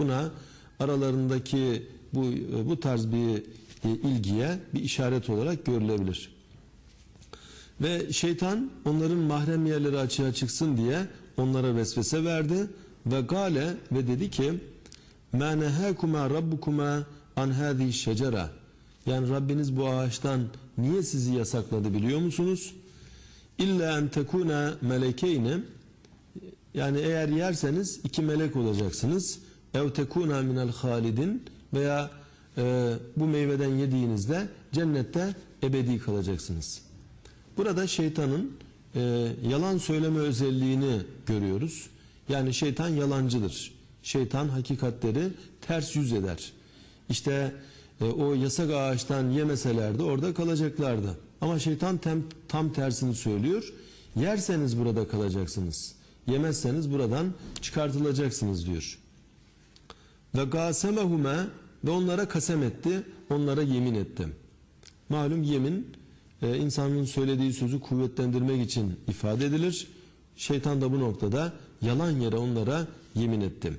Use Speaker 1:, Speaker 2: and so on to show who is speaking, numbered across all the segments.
Speaker 1: buna aralarındaki bu bu tarz bir e, ilgiye bir işaret olarak görülebilir. Ve şeytan onların mahrem yerleri açığa çıksın diye onlara vesvese verdi ve gale ve dedi ki ma nehakuma rabbukuma an hadihi şecera yani Rabbiniz bu ağaçtan niye sizi yasakladı biliyor musunuz? İlla en tekuna melekeyni yani eğer yerseniz iki melek olacaksınız. Ev tekuna minel halidin veya e, bu meyveden yediğinizde cennette ebedi kalacaksınız. Burada şeytanın e, yalan söyleme özelliğini görüyoruz. Yani şeytan yalancıdır. Şeytan hakikatleri ters yüz eder. İşte e, o yasak ağaçtan yemeselerdi orada kalacaklardı. Ama şeytan tem, tam tersini söylüyor. Yerseniz burada kalacaksınız. Yemezseniz buradan çıkartılacaksınız diyor. Ve gasemehume ve onlara kasem etti, onlara yemin etti. Malum yemin e, insanın söylediği sözü kuvvetlendirmek için ifade edilir. Şeytan da bu noktada yalan yere onlara yemin etti.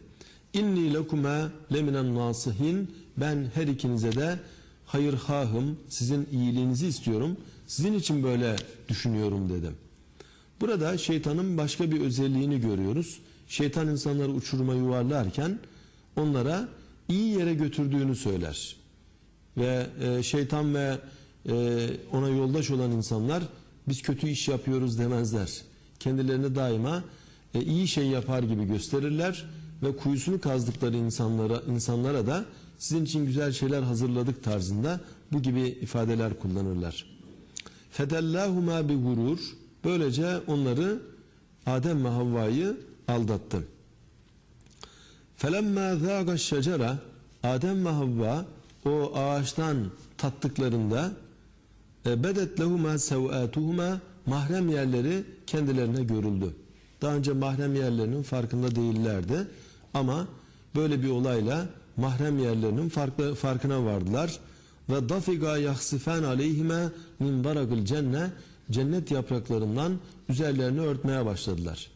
Speaker 1: İnni lekuma leminen nasihin ben her ikinize de hayır hahım sizin iyiliğinizi istiyorum. Sizin için böyle düşünüyorum dedim. Burada şeytanın başka bir özelliğini görüyoruz. Şeytan insanları uçuruma yuvarlarken onlara iyi yere götürdüğünü söyler. Ve e, şeytan ve e, ona yoldaş olan insanlar biz kötü iş yapıyoruz demezler. Kendilerini daima e, iyi şey yapar gibi gösterirler ve kuyusunu kazdıkları insanlara insanlara da sizin için güzel şeyler hazırladık tarzında bu gibi ifadeler kullanırlar. Fedellahuma bi gurur böylece onları Adem ve Havva'yı aldattı. Felemma zâga şecera Adem ve Havva o ağaçtan tattıklarında e, bedet lehuma sevâtuhuma mahrem yerleri kendilerine görüldü. Daha önce mahrem yerlerinin farkında değillerdi ama böyle bir olayla mahrem yerlerinin farklı, farkına vardılar. Ve dafiga yahsifen aleyhime min barakil cenne cennet yapraklarından üzerlerini örtmeye başladılar.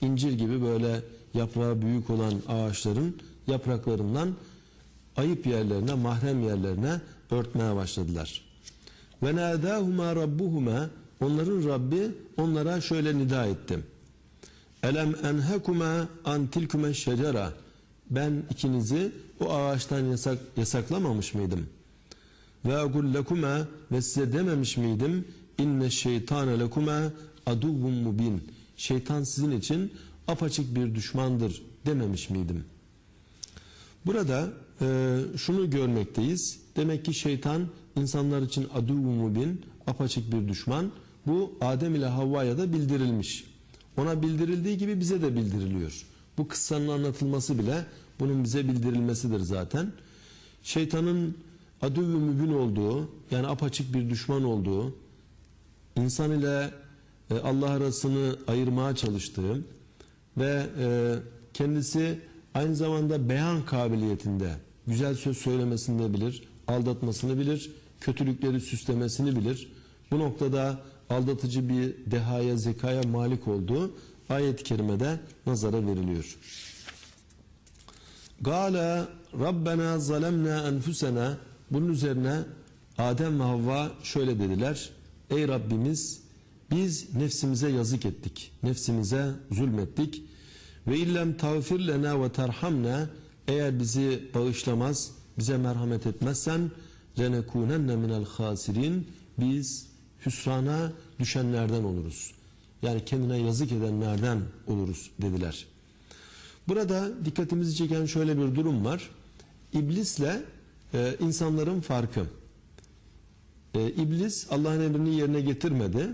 Speaker 1: İncir gibi böyle yaprağı büyük olan ağaçların yapraklarından ayıp yerlerine, mahrem yerlerine örtmeye başladılar. Ve nâdâhumâ rabbuhuma onların Rabbi onlara şöyle nida etti. Elem enhekuma an tilkume şecera ben ikinizi o ağaçtan yasak, yasaklamamış mıydım? Ve agullekuma ve size dememiş miydim? İnne şeytane lekuma aduvvun mubin. Şeytan sizin için apaçık bir düşmandır dememiş miydim? Burada e, şunu görmekteyiz. Demek ki şeytan insanlar için aduvvun mubin, apaçık bir düşman. Bu Adem ile Havva'ya da bildirilmiş. Ona bildirildiği gibi bize de bildiriliyor. Bu kıssanın anlatılması bile bunun bize bildirilmesidir zaten. Şeytanın adüvü mübin olduğu yani apaçık bir düşman olduğu insan ile e, Allah arasını ayırmaya çalıştığı ve e, kendisi aynı zamanda beyan kabiliyetinde güzel söz söylemesini bilir, aldatmasını bilir, kötülükleri süslemesini bilir. Bu noktada aldatıcı bir dehaya, zekaya malik olduğu ayet-i kerimede nazara veriliyor. Gale Rabbena zalemna enfusena bunun üzerine Adem ve Havva şöyle dediler. Ey Rabbimiz biz nefsimize yazık ettik. Nefsimize zulmettik. Ve illem tağfir lena ve terhamna eğer bizi bağışlamaz, bize merhamet etmezsen lenekunenne minel hasirin biz hüsrana düşenlerden oluruz. Yani kendine yazık edenlerden oluruz dediler. Burada dikkatimizi çeken şöyle bir durum var. İblisle e, insanların farkı. E, iblis Allah'ın emrini yerine getirmedi.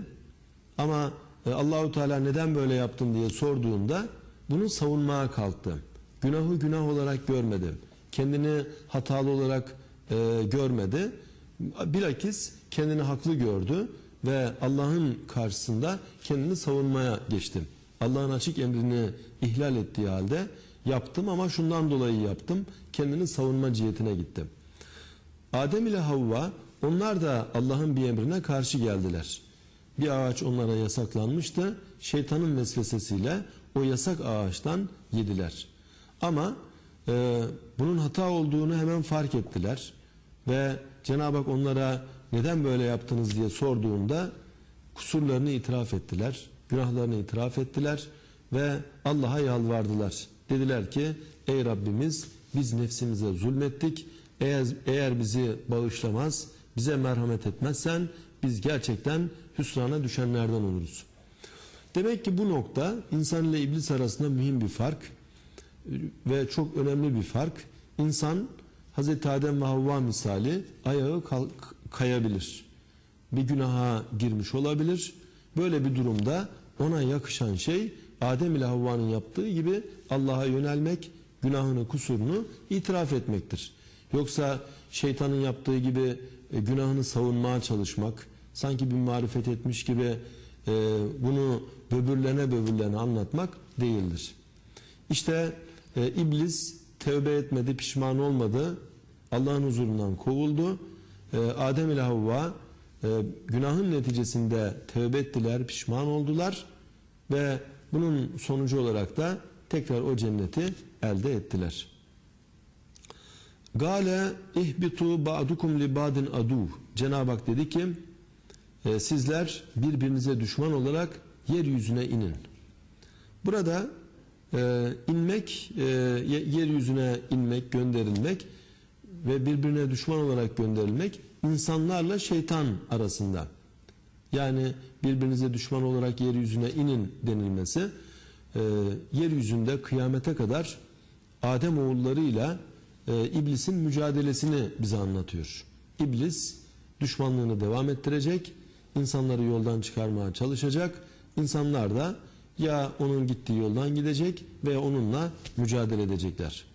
Speaker 1: Ama e, Allahu Teala neden böyle yaptın diye sorduğunda bunu savunmaya kalktı. Günahı günah olarak görmedi. Kendini hatalı olarak e, görmedi. Bilakis kendini haklı gördü ve Allah'ın karşısında kendini savunmaya geçti. Allah'ın açık emrini ihlal ettiği halde yaptım ama şundan dolayı yaptım. Kendini savunma cihetine gittim. Adem ile Havva onlar da Allah'ın bir emrine karşı geldiler. Bir ağaç onlara yasaklanmıştı. Şeytanın vesvesesiyle o yasak ağaçtan yediler. Ama e, bunun hata olduğunu hemen fark ettiler ve Cenab-ı Hak onlara neden böyle yaptınız diye sorduğunda kusurlarını itiraf ettiler, günahlarını itiraf ettiler ve Allah'a yalvardılar. Dediler ki ey Rabbimiz biz nefsimize zulmettik. Eğer, eğer bizi bağışlamaz, bize merhamet etmezsen biz gerçekten hüsrana düşenlerden oluruz. Demek ki bu nokta insan ile iblis arasında mühim bir fark ve çok önemli bir fark. İnsan Hazreti Adem ve Havva misali ayağı kalk- kayabilir. Bir günaha girmiş olabilir. Böyle bir durumda ona yakışan şey Adem ile Havva'nın yaptığı gibi Allah'a yönelmek, günahını, kusurunu itiraf etmektir. Yoksa şeytanın yaptığı gibi e, günahını savunmaya çalışmak, sanki bir marifet etmiş gibi e, bunu böbürlene böbürlene anlatmak değildir. İşte e, iblis tövbe etmedi, pişman olmadı. Allah'ın huzurundan kovuldu. E, Adem ile Havva e, günahın neticesinde tövbe ettiler, pişman oldular ve bunun sonucu olarak da tekrar o cenneti elde ettiler. Gale ihbitu ba'dukum li ba'din adu. Cenab-ı Hak dedi ki e, sizler birbirinize düşman olarak yeryüzüne inin. Burada e, inmek, e, ye- yeryüzüne inmek, gönderilmek ve birbirine düşman olarak gönderilmek insanlarla şeytan arasında. Yani birbirinize düşman olarak yeryüzüne inin denilmesi e, yeryüzünde kıyamete kadar Adem oğullarıyla e, iblisin mücadelesini bize anlatıyor. İblis düşmanlığını devam ettirecek, insanları yoldan çıkarmaya çalışacak. İnsanlar da ya onun gittiği yoldan gidecek veya onunla mücadele edecekler.